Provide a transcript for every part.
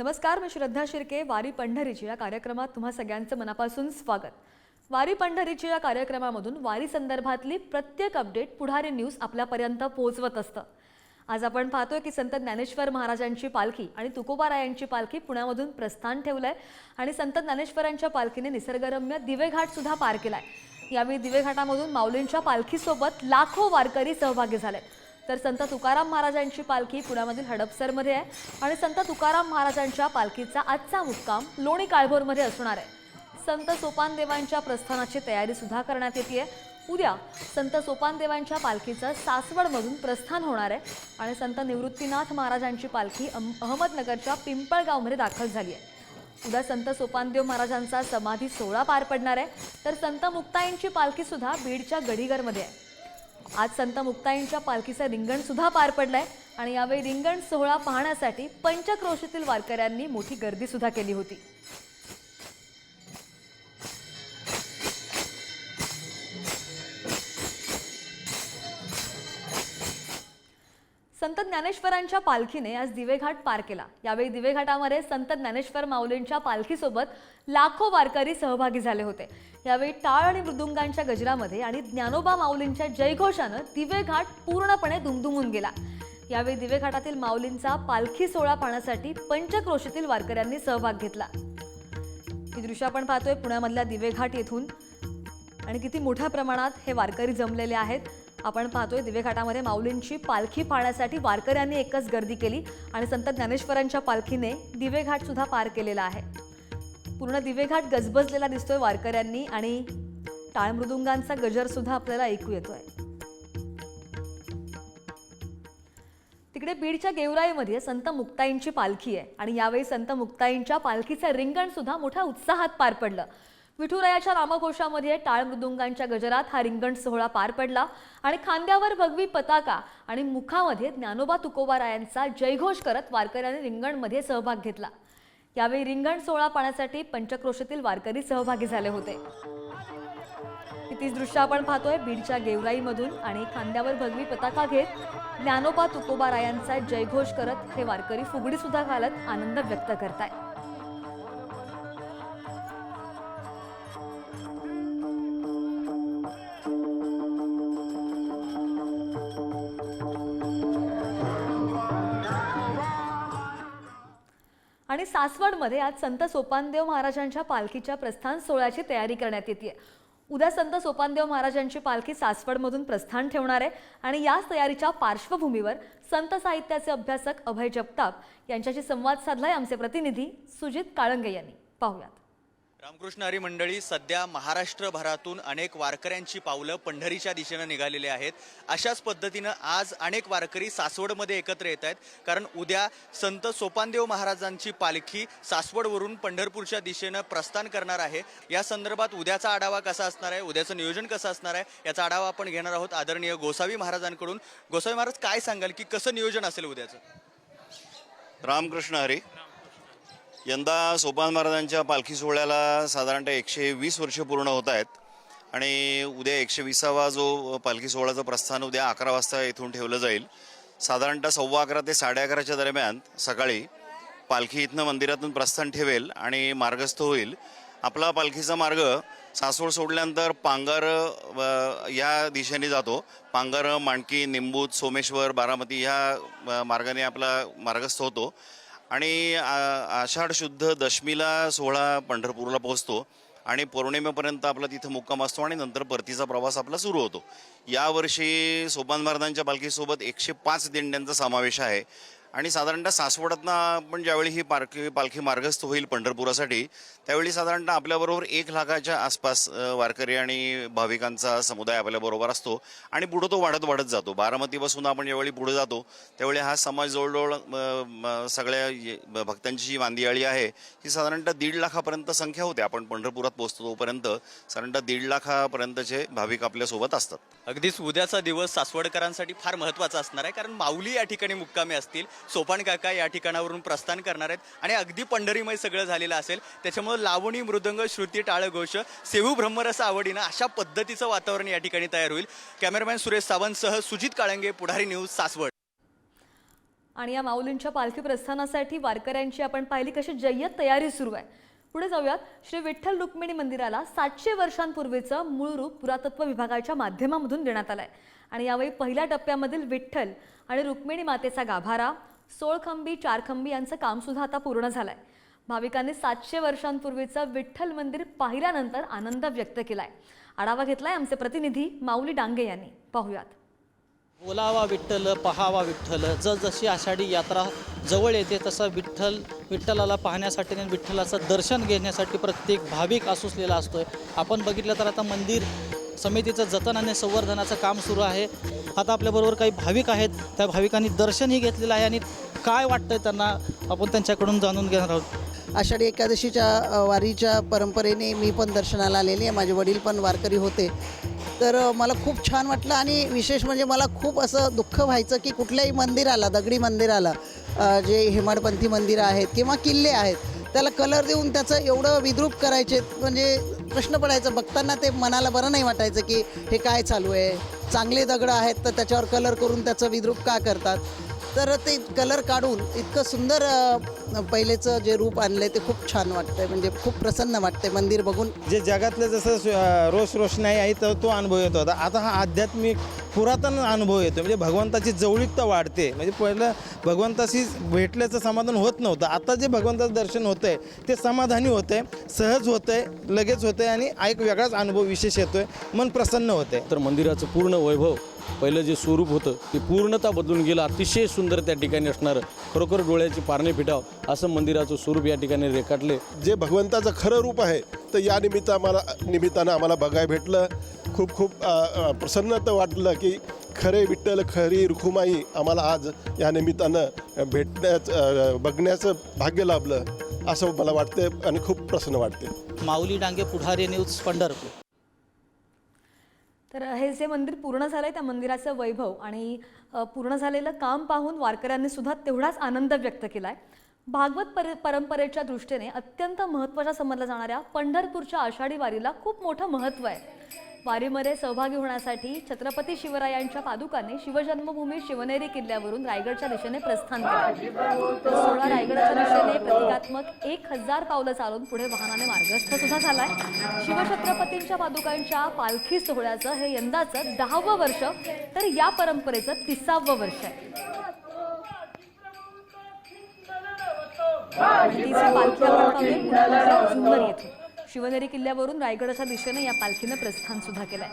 नमस्कार मी श्रद्धा शिर्के वारी पंढरीची. या कार्यक्रमात तुम्हा सगळ्यांचं मनापासून स्वागत. वारी पंढरीची या कार्यक्रमामधून वारी संदर्भातली प्रत्येक अपडेट पुढारी न्यूज आपल्यापर्यंत पोहोचवत असतं. आज आपण पाहतोय की संत ज्ञानेश्वर महाराजांची पालखी आणि तुकोबारायांची पालखी पुण्यामधून प्रस्थान ठेवलंय आणि संत ज्ञानेश्वरांच्या पालखीने निसर्गरम्य दिवेघाट सुद्धा पार केलाय. यावेळी दिवेघाटामधून माऊलींच्या पालखीसोबत लाखो वारकरी सहभागी झाले तर संत तुकाराम महाराजांची पालखी पुण्यामधील हडपसरमध्ये आहे. आणि संत तुकाराम महाराजांच्या पालखीचा आजचा मुक्काम लोणी काळभोरमध्ये असणार आहे. संत सोपानदेवांच्या प्रस्थानाची तयारी सुद्धा करण्यात येते उद्या संत सोपानदेवांच्या पालखीचं सासवडमधून प्रस्थान होणार आहे. आणि संत निवृत्तीनाथ महाराजांची पालखी अहम- अहमदनगरच्या पिंपळगावमध्ये दाखल झाली आहे. उद्या संत सोपानदेव महाराजांचा समाधी सोहळा पार पडणार आहे. तर संत मुक्ताईंची पालखी सुद्धा बीडच्या गडीगरमध्ये आहे. आज संत मुक्ताईंच्या पालखीचं रिंगण सुद्धा पार पडलंय. आणि यावेळी रिंगण सोहळा पाहण्यासाठी पंचक्रोशीतील वारकऱ्यांनी मोठी गर्दी सुद्धा केली होती. संत ज्ञानेश्वरांच्या पालखीने आज दिवेघाट पार केला. यावेळी दिवेघाटामध्ये संत ज्ञानेश्वर माऊलींच्या पालखीसोबत लाखो वारकरी सहभागी झाले होते. यावेळी टाळ आणि मृदुंगांच्या गजरामध्ये आणि ज्ञानोबा माऊलींच्या जयघोषानं दिवेघाट पूर्णपणे दुमदुमून गेला. यावेळी दिवेघाटातील माऊलींचा पालखी सोहळा पाहण्यासाठी पंचक्रोशीतील वारकऱ्यांनी सहभाग घेतला. ही दृश्य आपण पाहतोय पुण्यामधल्या दिवेघाट येथून. आणि किती मोठ्या प्रमाणात हे वारकरी जमलेले आहेत. आपण पाहतोय दिवेघाटामध्ये माऊलींची पालखी पाहण्यासाठी वारकऱ्यांनी एकच गर्दी केली आणि संत ज्ञानेश्वरांच्या पालखीने दिवेघाट सुद्धा पार केलेला आहे. पूर्ण दिवेघाट गजबजलेला दिसतोय वारकऱ्यांनी आणि टाळमृदुंगांचा गजर सुद्धा आपल्याला ऐकू येतोय. तिकडे बीडच्या गेवराईमध्ये संत मुक्ताईंची पालखी आहे आणि यावेळी संत मुक्ताईंच्या पालखीचं रिंगण सुद्धा मोठ्या उत्साहात पार पडलं. विठुरायाच्या नामघोषामध्ये टाळ मृदुंगांच्या गजरात हा रिंगण सोहळा पार पडला आणि खांद्यावर भगवी पताका आणि मुखामध्ये ज्ञानोबा तुकोबारायांचा जयघोष करत वारकऱ्यांनी रिंगणमध्ये सहभाग घेतला. यावेळी रिंगण सोहळा पाहण्यासाठी पंचक्रोशीतील वारकरी सहभागी झाले होते. तीच दृश्य आपण पाहतोय बीडच्या गेवराईमधून आणि खांद्यावर भगवी पताका घेत ज्ञानोबा तुकोबारायांचा जयघोष करत हे वारकरी फुगडी सुद्धा घालत आनंद व्यक्त करताय आणि सासवडमध्ये आज संत सोपानदेव महाराजांच्या पालखीच्या प्रस्थान सोहळ्याची तयारी करण्यात येते उद्या संत सोपानदेव महाराजांची पालखी सासवडमधून प्रस्थान ठेवणार आहे आणि याच तयारीच्या पार्श्वभूमीवर संत साहित्याचे अभ्यासक अभय जगताप यांच्याशी संवाद साधलाय आमचे प्रतिनिधी सुजित काळंगे यांनी. पाहुयात. रामकृष्ण हरी मंडळी सध्या महाराष्ट्रभरातून अनेक वारकऱ्यांची पावलं पंढरीच्या दिशेनं निघालेली आहेत. अशाच पद्धतीनं आज अनेक वारकरी सासवडमध्ये एकत्र येत आहेत. कारण उद्या संत सोपानदेव महाराजांची पालखी सासवडवरून पंढरपूरच्या दिशेनं प्रस्थान करणार आहे. या संदर्भात उद्याचा आढावा कसा असणार आहे? उद्याचं नियोजन कसं असणार आहे? याचा आढावा आपण घेणार आहोत आदरणीय गोसावी महाराजांकडून. गोसावी महाराज काय सांगाल की कसं नियोजन असेल उद्याचं? रामकृष्ण हरी. यंदा सोपान महाराजांच्या पालखी सोहळ्याला साधारणतः एकशे वीस वर्ष पूर्ण होत आहेत. आणि उद्या एकशे विसावा जो पालखी सोहळ्याचं प्रस्थान उद्या अकरा वाजता इथून ठेवलं जाईल. साधारणतः सव्वा अकरा ते साडे अकराच्या दरम्यान सकाळी पालखी इथनं मंदिरातून प्रस्थान ठेवेल आणि मार्गस्थ होईल. आपला पालखीचा मार्ग सासवड सोडल्यानंतर पांगर या दिशेने जातो. पांगर मांडकी निंबूत सोमेश्वर बारामती ह्या मार्गाने आपला मार्गस्थ होतो. आणि आ- आषाढ शुद्ध दशमीला सोहळा पंढरपूरला पोहोचतो आणि पौर्णिमेपर्यंत आपला तिथं मुक्काम असतो आणि नंतर परतीचा प्रवास आपला सुरू होतो. यावर्षी सोपान महाराजांच्या पालखीसोबत एकशे पाच दिंड्यांचा समावेश आहे. आणि साधारणतः सासवडातनं आपण ज्यावेळी ही पालखी पालखी मार्गस्थ होईल पंढरपुरासाठी त्यावेळी साधारणतः आपल्याबरोबर एक लाखाच्या आसपास वारकरी आणि भाविकांचा समुदाय आपल्याबरोबर असतो आणि पुढं तो वाढत वाढत जातो. बारामतीपासून आपण ज्यावेळी पुढे जातो त्यावेळी हा समाज जवळजवळ सगळ्या ये- भक्तांची जी वांदियाळी आहे ही साधारणतः दीड लाखापर्यंत संख्या होते. आपण पंढरपुरात पोहोचतो तोपर्यंत साधारणतः दीड लाखापर्यंतचे भाविक आपल्यासोबत असतात. अगदीच उद्याचा दिवस सासवडकरांसाठी फार महत्त्वाचा असणार आहे कारण माऊली या ठिकाणी मुक्कामी असतील. सोपान काका या ठिकाणावरून प्रस्थान करणार आहेत. आणि अगदी पंढरीमय सगळं झालेलं असेल. त्याच्यामुळे लावणी मृदंग श्रुती टाळघोष सेवू ब्रह्मरस आवडीनं अशा पद्धतीचं वातावरण या ठिकाणी तयार होईल. कॅमेरामॅन सुरेश सावंतसह सुजित काळंगे पुढारी न्यूज सासवड. आणि या माऊलींच्या पालखी प्रस्थानासाठी वारकऱ्यांची आपण पाहिली कशी जय्यत तयारी सुरू आहे. पुढे जाऊयात. श्री विठ्ठल रुक्मिणी मंदिराला सातशे वर्षांपूर्वीचं मूळ रूप पुरातत्व विभागाच्या माध्यमामधून देण्यात आलं आहे आणि यावेळी पहिल्या टप्प्यामधील विठ्ठल आणि रुक्मिणी मातेचा गाभारा सोळखंबी चारखंबी यांचं काम सुद्धा आता पूर्ण झालंय. भाविकांनी सातशे वर्षांपूर्वीचं विठ्ठल मंदिर पाहिल्यानंतर आनंद व्यक्त केलाय. आढावा घेतलाय आमचे प्रतिनिधी माऊली डांगे यांनी. पाहुयात. बोलावा विठ्ठल पहावा विठ्ठल. जसजशी आषाढी यात्रा जवळ येते तसं विठ्ठल विठ्ठलाला पाहण्यासाठी आणि विठ्ठलाचं दर्शन घेण्यासाठी प्रत्येक भाविक आसुसलेला असतोय. आपण बघितलं तर आता मंदिर समितीचं जतन आणि संवर्धनाचं काम सुरू आहे. आता आपल्याबरोबर काही भाविक आहेत. त्या भाविकांनी दर्शनही घेतलेलं आहे आणि काय वाटतंय त्यांना आपण त्यांच्याकडून जाणून घेणार आहोत. आषाढी एकादशीच्या वारीच्या परंपरेने मी पण दर्शनाला आलेली आहे. माझे वडील पण वारकरी होते. तर मला खूप छान वाटलं आणि विशेष म्हणजे मला खूप असं दुःख व्हायचं की कुठल्याही मंदिराला दगडी मंदिराला जे हेमाडपंथी मंदिरं आहेत किंवा किल्ले आहेत त्याला कलर देऊन त्याचं एवढं विद्रूप करायचे म्हणजे प्रश्न पडायचा. बघताना ते मनाला बरं नाही वाटायचं की हे काय चालू आहे. चांगले दगडं आहेत तर त्याच्यावर कलर करून त्याचं विद्रूप का करतात? तर ते कलर काढून इतकं सुंदर पहिलेचं जे रूप आणलं ते खूप छान वाटतंय म्हणजे खूप प्रसन्न वाटतंय मंदिर बघून. जे जगातलं जसं अं, रोष रोषणाई आहे तर तो अनुभव येतो. होता आता हा आध्यात्मिक पुरातन अनुभव येतो म्हणजे भगवंताची जवळीकता वाढते. म्हणजे पहिलं भगवंताशी भेटल्याचं समाधान होत नव्हतं. आता जे भगवंताचं दर्शन होतं आहे ते समाधानी होतं आहे सहज होतं आहे लगेच होतं आहे आणि एक वेगळाच अनुभव विशेष येतो आहे मन प्रसन्न होतं आहे तर मंदिराचं पूर्ण वैभव पहिलं जे स्वरूप होतं ते पूर्णता बदलून गेलं अतिशय सुंदर त्या ठिकाणी असणारं खरोखर डोळ्याची पारणे फिटाव असं मंदिराचं स्वरूप या ठिकाणी रेखाटले. जे भगवंताचं खरं रूप आहे तर या निमित्त आम्हाला निमित्तानं आम्हाला बघायला भेटलं. खूप खूप प्रसन्नता वाटलं की खरे विठ्ठल खरी रुखुमाई आम्हाला आज या निमित्तानं भेटण्याचं बघण्याचं भाग्य लाभलं असं मला वाटतं आणि खूप प्रसन्न वाटते माऊली डांगे पुढारी न्यूज पंढरपूर तर हे जे मंदिर पूर्ण झालंय त्या मंदिराचं वैभव आणि पूर्ण झालेलं काम पाहून वारकऱ्यांनी सुद्धा तेवढाच आनंद व्यक्त केला आहे भागवत पर परंपरेच्या दृष्टीने अत्यंत महत्त्वाच्या समजल्या जाणाऱ्या पंढरपूरच्या आषाढी वारीला खूप मोठं महत्त्व आहे. वारीमध्ये सहभागी होण्यासाठी छत्रपती शिवरायांच्या पादुकांनी शिवजन्मभूमी शिवनेरी किल्ल्यावरून रायगडच्या दिशेने प्रस्थान केलं. तर सोळा रायगडच्या दिशेने प्रतिकात्मक एक हजार पावलं चालून पुढे वाहनाने मार्गस्थ सुद्धा झालाय. शिवछत्रपतींच्या पादुकांच्या पालखी सोहळ्याचं हे यंदाचं दहावं वर्ष तर या परंपरेचं तिसावं वर्ष आहे. पालखी आपण पुण्यामधल्या जुन्नर येथून शिवनेरी किल्ल्यावरून रायगडच्या दिशेने या पालखीनं प्रस्थान सुद्धा केलंय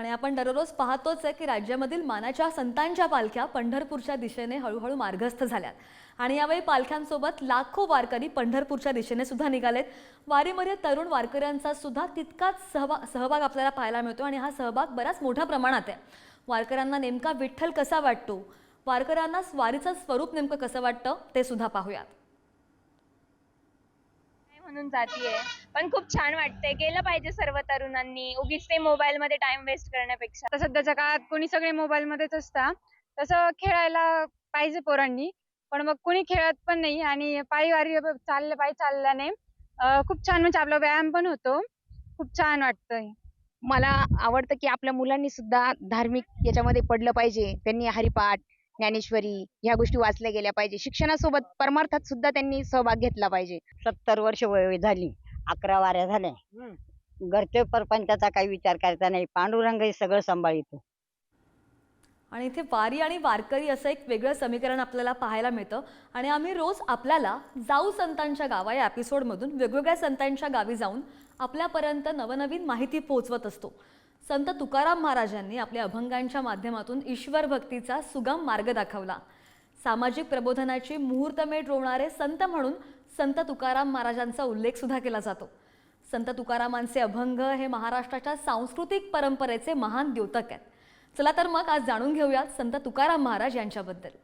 आणि आपण दररोज पाहतोच आहे की राज्यामधील मानाच्या संतांच्या पालख्या पंढरपूरच्या दिशेने हळूहळू मार्गस्थ झाल्यात. आणि यावेळी पालख्यांसोबत लाखो वारकरी पंढरपूरच्या दिशेने सुद्धा निघालेत. वारीमध्ये तरुण वारकऱ्यांचा सुद्धा तितकाच सहभाग सहभाग आपल्याला पाहायला मिळतो आणि हा सहभाग बराच मोठ्या प्रमाणात आहे. वारकऱ्यांना नेमका विठ्ठल कसा वाटतो? वारकऱ्यांना स्वारीचं स्वरूप नेमकं कसं वाटतं? ते सुद्धा पाहूयात. म्हणून जातीये. पण खूप छान वाटतंय. गेलं पाहिजे सर्व तरुणांनी. उगीच ते मोबाईल मध्ये टाइम वेस्ट करण्यापेक्षा. आता सध्याच्या काळात कोणी सगळे मोबाईल मध्येच असतात. तसं खेळायला पाहिजे पोरांनी. पण मग कोणी खेळत पण नाही. आणि पायी वारी चाललं पायी चालल्याने खूप छान म्हणजे आपला व्यायाम पण होतो. खूप छान वाटतंय. मला आवडतं की आपल्या मुलांनी सुद्धा धार्मिक याच्यामध्ये पडलं पाहिजे. त्यांनी हरिपाठ ज्ञानेश्वरी ह्या गोष्टी वाचल्या गेल्या पाहिजे. शिक्षणासोबत परमार्थात सुद्धा त्यांनी सहभाग घेतला पाहिजे. सत्तर वर्ष वय झाली अकरा वाऱ्या झाल्या. घरचे परपंचाचा काही विचार करायचा नाही. पांडुरंग हे सगळं सांभाळितो. आणि इथे वारी आणि वारकरी असं एक वेगळं समीकरण आपल्याला पाहायला मिळतं. आणि आम्ही रोज आपल्याला जाऊ संतांच्या गावा या एपिसोडमधून वेगवेगळ्या संतांच्या गावी जाऊन आपल्यापर्यंत नवनवीन माहिती पोहोचवत असतो. संत तुकाराम महाराजांनी आपल्या अभंगांच्या माध्यमातून ईश्वर भक्तीचा सुगम मार्ग दाखवला. सामाजिक प्रबोधनाची मुहूर्तमेढ रोवणारे संत म्हणून संत तुकाराम महाराजांचा उल्लेख सुद्धा केला जातो. संत तुकारामांचे अभंग हे महाराष्ट्राच्या सांस्कृतिक परंपरेचे महान द्योतक आहेत. चला तर मग आज जाणून घेऊयात संत तुकाराम महाराज यांच्याबद्दल.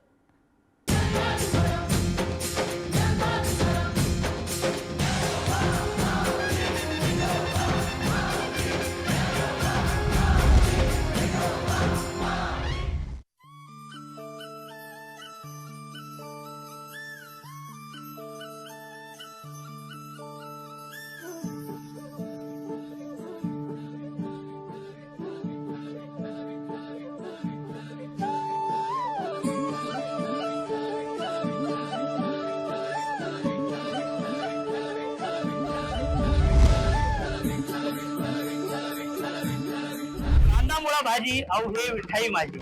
विठ्ठला भाजी अवघे विठाई माझी.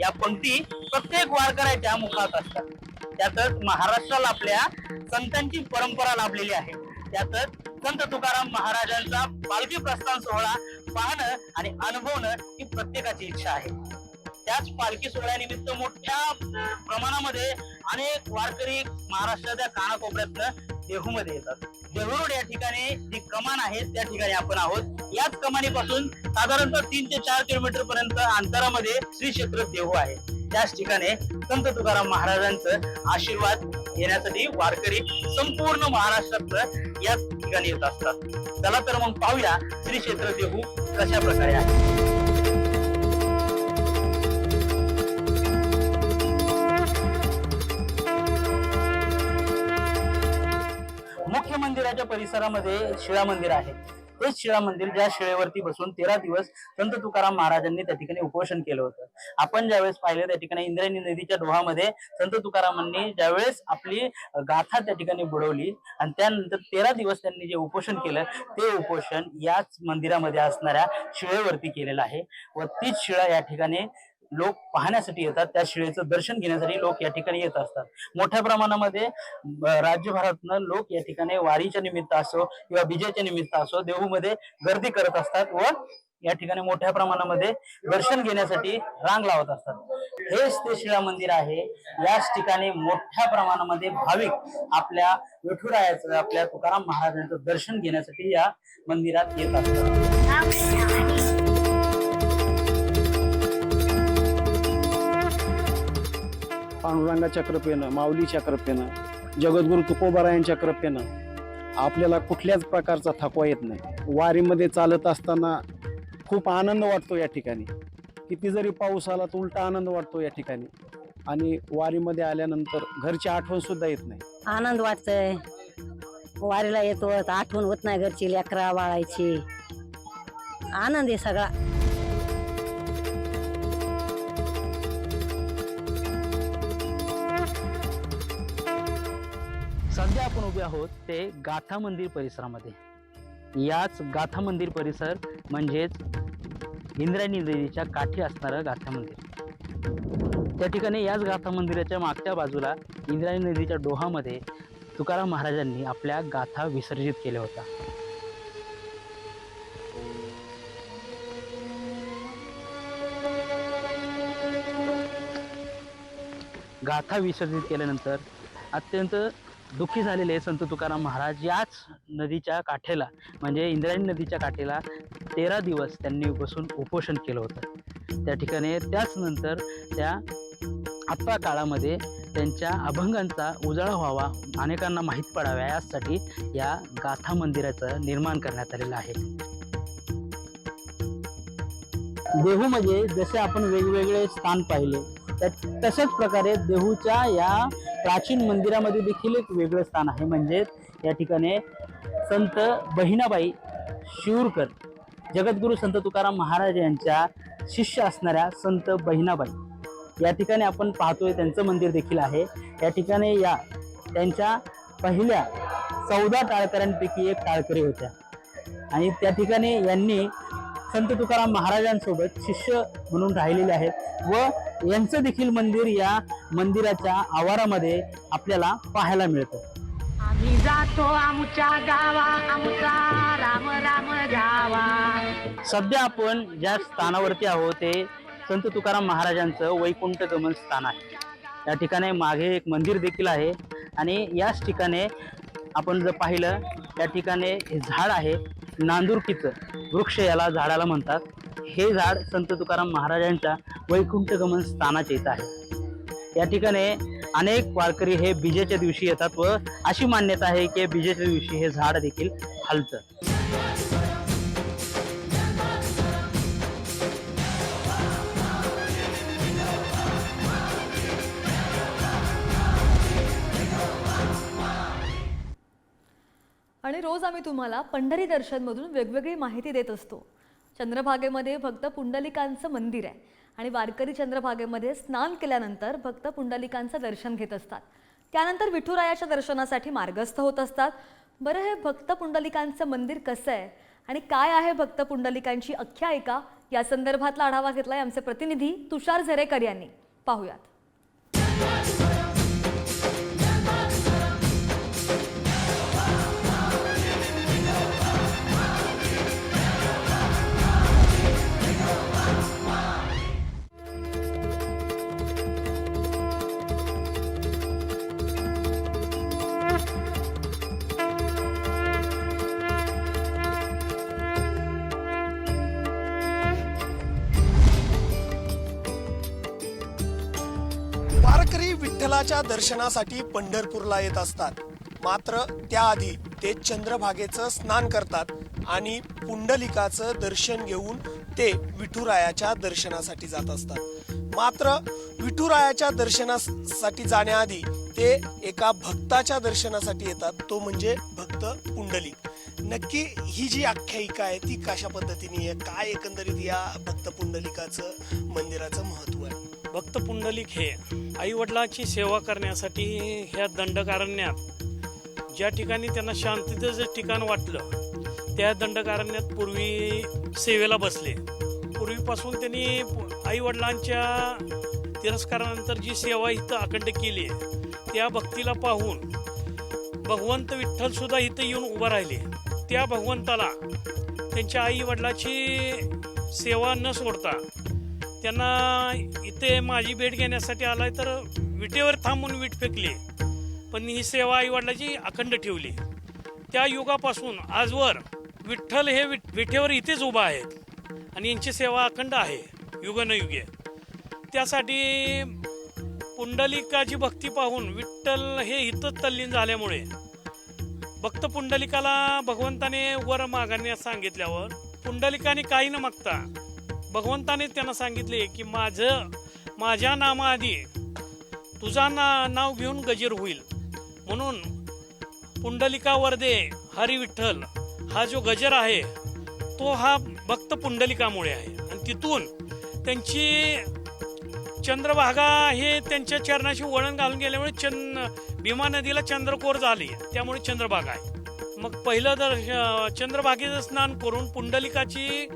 या पंक्ती प्रत्येक वारकऱ्याच्या मुखात असतात. त्यातच महाराष्ट्राला आपल्या संतांची परंपरा लाभलेली आहे. त्यातच संत तुकाराम महाराजांचा पालखी प्रस्थान सोहळा पाहणं आणि अनुभवणं ही प्रत्येकाची इच्छा आहे. त्याच पालखी सोहळ्यानिमित्त मोठ्या प्रमाणामध्ये अनेक वारकरी महाराष्ट्राच्या कानाकोपऱ्यातनं देहूमध्ये येतात. देहूरोड या ठिकाणी जी कमान आहे त्या ठिकाणी आपण आहोत. याच कमानीपासून साधारणतः तीन ते चार किलोमीटर पर्यंत अंतरामध्ये श्री क्षेत्र देहू आहे. त्याच ठिकाणी संत तुकाराम महाराजांचं आशीर्वाद घेण्यासाठी वारकरी संपूर्ण महाराष्ट्रात याच ठिकाणी येत असतात. चला तर मग पाहूया श्री क्षेत्र देहू कशा प्रकारे आहे. परिसरामध्ये शिळा मंदिर आहे. तेच शिळा मंदिर ज्या शिळेवरती बसून तेरा दिवस संत तुकाराम महाराजांनी त्या ठिकाणी उपोषण केलं होतं. आपण ज्यावेळेस पाहिलं त्या ठिकाणी इंद्रायणी नदीच्या डोहामध्ये संत तुकारामांनी ज्यावेळेस आपली गाथा त्या ठिकाणी बुडवली आणि त्यानंतर तेरा दिवस त्यांनी जे उपोषण केलं ते उपोषण याच मंदिरामध्ये असणाऱ्या शिळेवरती केलेलं आहे. व तीच शिळा या ठिकाणी लोक पाहण्यासाठी येतात त्या शिळेचं दर्शन घेण्यासाठी लोक या ठिकाणी येत असतात. मोठ्या प्रमाणामध्ये राज्यभरातनं लोक या ठिकाणी वारीच्या निमित्त असो किंवा विजयाच्या निमित्त असो देहूमध्ये गर्दी करत असतात व या ठिकाणी मोठ्या प्रमाणामध्ये दर्शन घेण्यासाठी रांग लावत असतात. हेच ते शिळा मंदिर आहे. याच ठिकाणी मोठ्या प्रमाणामध्ये भाविक आपल्या विठुरायाचं आपल्या तुकाराम महाराजांचं दर्शन घेण्यासाठी या मंदिरात येत असतात. पांडुरंगाच्या कृपेनं माऊलीच्या कृपेनं जगद्गुरु तुकोबारायण कृपेनं आपल्याला कुठल्याच प्रकारचा थकवा येत नाही. वारीमध्ये चालत असताना खूप आनंद वाटतो या ठिकाणी. किती जरी पाऊस आला तर उलटा आनंद वाटतो या ठिकाणी. आणि वारीमध्ये आल्यानंतर घरची आठवण सुद्धा येत नाही. आनंद वाटतंय. वारीला येतो आठवण होत नाही घरची लेकरा बाळायची आनंद आहे सगळा. उभे आहोत ते गाथा मंदिर परिसरामध्ये. याच गाथा मंदिर परिसर म्हणजेच इंद्रायणी नदीच्या काठी असणारं गाथा मंदिर. त्या ठिकाणी याच गाथा मंदिराच्या मागच्या बाजूला इंद्रायणी नदीच्या डोहामध्ये तुकाराम महाराजांनी आपल्या गाथा विसर्जित केल्या होत्या. गाथा विसर्जित केल्यानंतर अत्यंत दुःखी झालेले संत तुकाराम महाराज याच नदीच्या काठेला म्हणजे इंद्रायणी नदीच्या काठेला तेरा दिवस त्यांनी बसून उपोषण केलं होतं. त्या ठिकाणी त्याच नंतर त्या आत्ता काळामध्ये त्यांच्या अभंगांचा उजाळा व्हावा अनेकांना माहीत पडाव्या यासाठी या गाथा मंदिराचं निर्माण करण्यात आलेलं आहे. देहू म्हणजे जसे आपण वेगवेगळे स्थान पाहिले त्या तशाच प्रकारे देहूच्या या प्राचीन मंदिरामध्ये देखील एक वेगळं स्थान आहे. म्हणजे या ठिकाणी संत बहिणाबाई शिवरकर जगद्गुरू संत तुकाराम महाराज यांच्या शिष्य असणाऱ्या संत बहिणाबाई. या ठिकाणी आपण पाहतोय त्यांचं मंदिर देखील आहे. या ठिकाणी या त्यांच्या पहिल्या चौदा टाळकऱ्यांपैकी एक टाळकरी होत्या. आणि त्या ठिकाणी यांनी संत तुकाराम महाराजांसोबत शिष्य म्हणून राहिलेले आहेत. व यांचं देखील मंदिर या मंदिराच्या आवारामध्ये आपल्याला पाहायला मिळतं. आम्ही जातो आमच्या गावा आमचा राम राम जावा सध्या आपण ज्या स्थानावरती आहोत ते संत तुकाराम महाराजांचं वैकुंठ गमन स्थान आहे. या ठिकाणी मागे एक मंदिर देखील आहे आणि याच ठिकाणी आपण जर पाहिलं त्या ठिकाणी हे झाड आहे. नांदुरकीचं वृक्ष याला झाडाला म्हणतात. हे झाड संत तुकाराम महाराजांच्या वैकुंठ गमन स्थानाचे इथं आहे. या ठिकाणी अनेक वारकरी हे बीजेच्या दिवशी येतात व अशी मान्यता आहे की बीजेच्या दिवशी हे झाड देखील हलतं. आणि रोज आम्ही तुम्हाला पंढरी दर्शनमधून वेगवेगळी माहिती देत असतो. चंद्रभागेमध्ये भक्त पुंडलिकांचं मंदिर आहे आणि वारकरी चंद्रभागेमध्ये स्नान केल्यानंतर भक्त पुंडलिकांचं दर्शन घेत असतात. त्यानंतर विठुरायाच्या दर्शनासाठी मार्गस्थ होत असतात. बरं हे भक्त पुंडलिकांचं मंदिर कसं आहे आणि काय आहे भक्त पुंडलिकांची आख्यायिका? या संदर्भातला आढावा घेतलाय आमचे प्रतिनिधी तुषार झरेकर यांनी. पाहुयात. विठ्ठलाच्या दर्शनासाठी पंढरपूरला येत असतात. मात्र त्याआधी ते चंद्रभागेचं स्नान करतात आणि पुंडलिकाचं दर्शन घेऊन ते विठुरायाच्या दर्शनासाठी जात असतात. मात्र विठुरायाच्या दर्शनासाठी जाण्याआधी ते एका भक्ताच्या दर्शनासाठी येतात तो म्हणजे भक्त पुंडलिक. नक्की ही जी आख्यायिका आहे ती कशा पद्धतीने आहे? काय एकंदरीत या भक्त पुंडलिकाचं मंदिराचं महत्त्व आहे? भक्त पुंडलिक हे आईवडिलांची सेवा करण्यासाठी ह्या दंडकारण्यात ज्या ठिकाणी त्यांना शांततेचं जे ठिकाण वाटलं त्या दंडकारण्यात पूर्वी सेवेला बसले. पूर्वीपासून त्यांनी आईवडिलांच्या तिरस्कारानंतर जी सेवा इथं अखंड केली त्या भक्तीला पाहून भगवंत विठ्ठल सुद्धा इथं येऊन उभं राहिले. त्या भगवंताला त्यांच्या आई वडिलाची सेवा न सोडता त्यांना इथे माझी भेट घेण्यासाठी आलाय तर विटेवर थांबून वीट फेकली. पण ही सेवा आई वडिलाची अखंड ठेवली. त्या युगापासून आजवर विठ्ठल हे विठेवर इथेच उभा आहेत. आणि यांची सेवा अखंड आहे युगनयुगे. त्यासाठी पुंडलिकाची भक्ती पाहून विठ्ठल हे इथंच तल्लीन झाल्यामुळे भक्त पुंडलिकाला भगवंताने वर मागण्यास सांगितल्यावर पुंडलिकाने काही न मागता भगवंताने त्यांना सांगितले की माझं माझ्या नामाआधी तुझा ना नाव घेऊन गजीर होईल. म्हणून पुंडलिका वर्दे हरी विठ्ठल हा जो गजर आहे तो हा भक्त पुंडलिकामुळे आहे. आणि तिथून त्यांची चंद्रभागा हे त्यांच्या चरणाशी वळण घालून गेल्यामुळे चंद भीमा नदीला चंद्रकोर झाली. त्यामुळे चंद्रभागा आहे. मग पहिलं दर्श चंद्रभागेचं स्नान करून पुंडलिकाची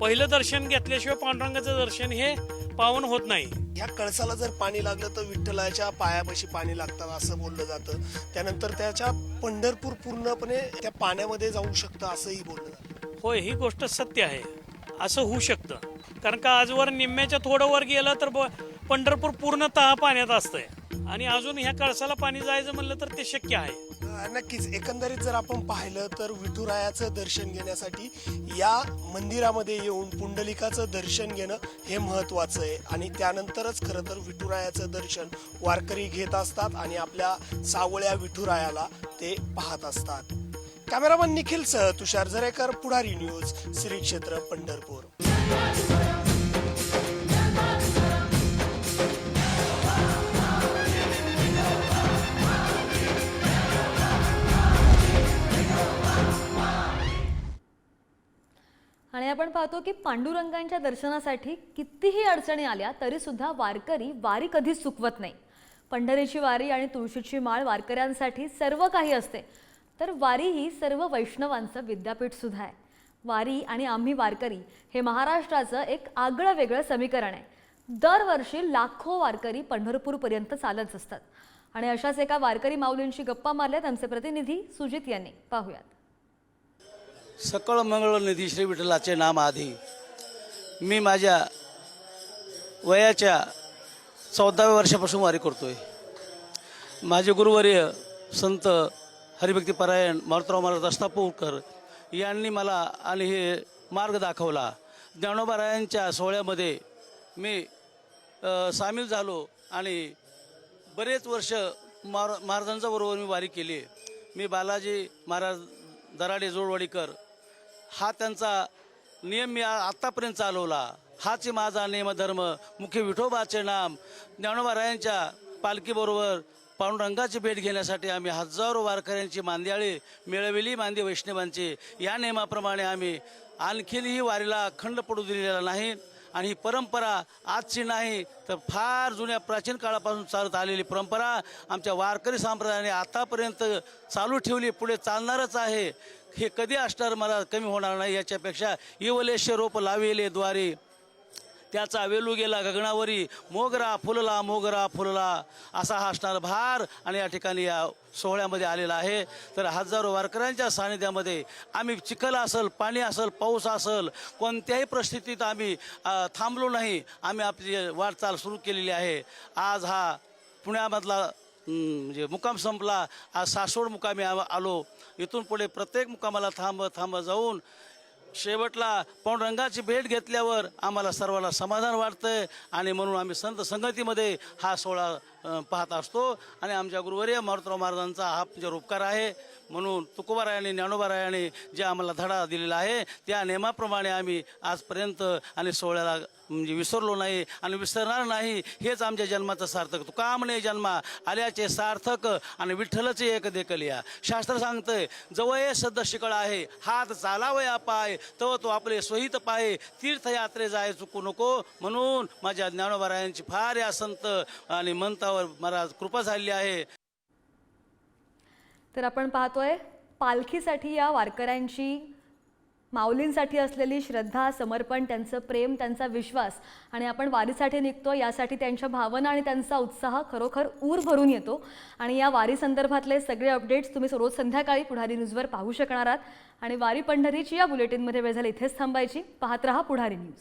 पहिलं दर्शन घेतल्याशिवाय पांडुरंगाचं दर्शन हे पावन होत नाही. ह्या कळसाला जर पाणी लागलं तर विठ्ठलाच्या पायापाशी पाणी लागतात असं बोललं जातं. त्यानंतर त्याच्या पंढरपूर पूर्णपणे त्या पाण्यामध्ये जाऊ शकतं असंही बोललं जातं. होय ही गोष्ट सत्य आहे. असं होऊ शकतं. कारण का आजवर निम्म्याच्या थोडं वर गेलं तर पंढरपूर पूर्णतः पाण्यात असतंय. आणि अजून ह्या कळसाला पाणी जायचं म्हणलं तर ते शक्य आहे. नक्कीच. एकंदरीत जर आपण पाहिलं तर विठुरायाचं दर्शन घेण्यासाठी या मंदिरामध्ये येऊन पुंडलिकाचं दर्शन घेणं हे महत्त्वाचं आहे. आणि त्यानंतरच खरं तर विठुरायाचं दर्शन वारकरी घेत असतात आणि आपल्या सावळ्या विठुरायाला ते पाहत असतात. कॅमेरामन निखिलसह तुषार झरेकर पुढारी न्यूज श्री क्षेत्र पंढरपूर. आपण पाहतो की पांडुरंगांच्या दर्शनासाठी कितीही अडचणी आल्या तरी सुद्धा वारकरी वारी कधीच चुकवत नाही. पंढरीची वारी आणि तुळशीची माळ वारकऱ्यांसाठी सर्व काही असते. तर वारी ही सर्व वैष्णवांचं विद्यापीठ सुद्धा आहे. वारी आणि आम्ही वारकरी हे महाराष्ट्राचं एक आगळं वेगळं समीकरण आहे. दरवर्षी लाखो वारकरी पंढरपूरपर्यंत चालत असतात. आणि अशाच एका वारकरी माऊलींशी गप्पा मारल्यात आमचे प्रतिनिधी सुजित यांनी. पाहूयात. सकळ मंगळ निधी श्री विठ्ठलाचे नाम आधी. मी माझ्या वयाच्या चौदाव्या वर्षापासून वारी करतो आहे माझे गुरुवर्य संत हरिभक्ती परायण मारुतराव महाराज दस्तापूरकर यांनी मला आणि हे मार्ग दाखवला. ज्ञानोबारायांच्या सोहळ्यामध्ये मी सामील झालो आणि बरेच वर्ष मार महाराजांच्या बरोबर मी वारी केली. मी बालाजी महाराज दराडे जोडवाडीकर हा त्यांचा नियम मी आत्तापर्यंत चालवला. हाच माझा नियमधर्म. मुख्य विठोबाचे नाम ज्ञानोबारायांच्या पालखीबरोबर पांडुरंगाची भेट घेण्यासाठी आम्ही हजारो वारकऱ्यांची मांदियाळी मिळविली मांदी वैष्णवांची. या नियमाप्रमाणे आम्ही आणखीनही वारीला खंड पडू दिलेला नाही आणि ही परंपरा आजची नाही तर फार जुन्या प्राचीन काळापासून चालत आलेली परंपरा आमच्या वारकरी संप्रदायाने आतापर्यंत चालू ठेवली पुढे चालणारच आहे. हे कधी असणार मला कमी होणार नाही याच्यापेक्षा इवलेश्वर रोप लावेले द्वारे. त्याचा वेलू गेला गगनावरी. मोगरा फुलला मोगरा फुलला. असा हा असणार भार आणि या ठिकाणी या सोहळ्यामध्ये आलेला आहे. तर हजारो वारकऱ्यांच्या सानिध्यामध्ये आम्ही चिखल असेल पाणी असेल पाऊस असेल कोणत्याही परिस्थितीत आम्ही थांबलो नाही. आम्ही आपली वाटचाल सुरू केलेली आहे. आज हा पुण्यामधला म्हणजे मुकाम संपला. आज सासवड मुकामी आलो. इथून पुढे प्रत्येक मुकामाला थांब थांब जाऊन शेवटला पांडुरंगाची भेट घेतल्यावर आम्हाला सर्वांना समाधान वाटतंय. आणि म्हणून आम्ही संत संगतीमध्ये हा सोहळा पाहत असतो. आणि आमच्या गुरुवर्य मारुतराव महाराजांचा हा म्हणजे उपकार आहे. म्हणून तुकोबारायाने ज्ञानोबारायाने जे आम्हाला धडा दिलेला आहे त्या नियमाप्रमाणे आम्ही आजपर्यंत आणि सोहळ्याला म्हणजे विसरलो नाही आणि विसरणार नाही हेच आमच्या जन्माचं सार्थक. तुका म्हणे जन्मा? आल्याचे सार्थक आणि विठ्ठलचे एक देखल या शास्त्र सांगतंय जवळ सद्द शिकळ आहे हात चालावया पाय तो तो आपले स्वहित पाय तीर्थयात्रे जाय चुकू नको. म्हणून माझ्या ज्ञानोबारायांची फार या संत आणि मंतावर महाराज कृपा झालेली आहे. तर आपण पाहतोय पालखीसाठी या वारकऱ्यांची माऊलींसाठी असलेली श्रद्धा समर्पण त्यांचं प्रेम त्यांचा विश्वास आणि आपण वारीसाठी निघतो यासाठी त्यांच्या भावना आणि त्यांचा उत्साह खरोखर ऊर भरून येतो. आणि या वारी संदर्भातले सगळे अपडेट्स तुम्ही रोज संध्याकाळी पुढारी न्यूजवर पाहू शकणार आहात. आणि वारी पंढरीची या बुलेटिनमध्ये वेळ झाली इथेच थांबायची. पाहत रहा पुढारी न्यूज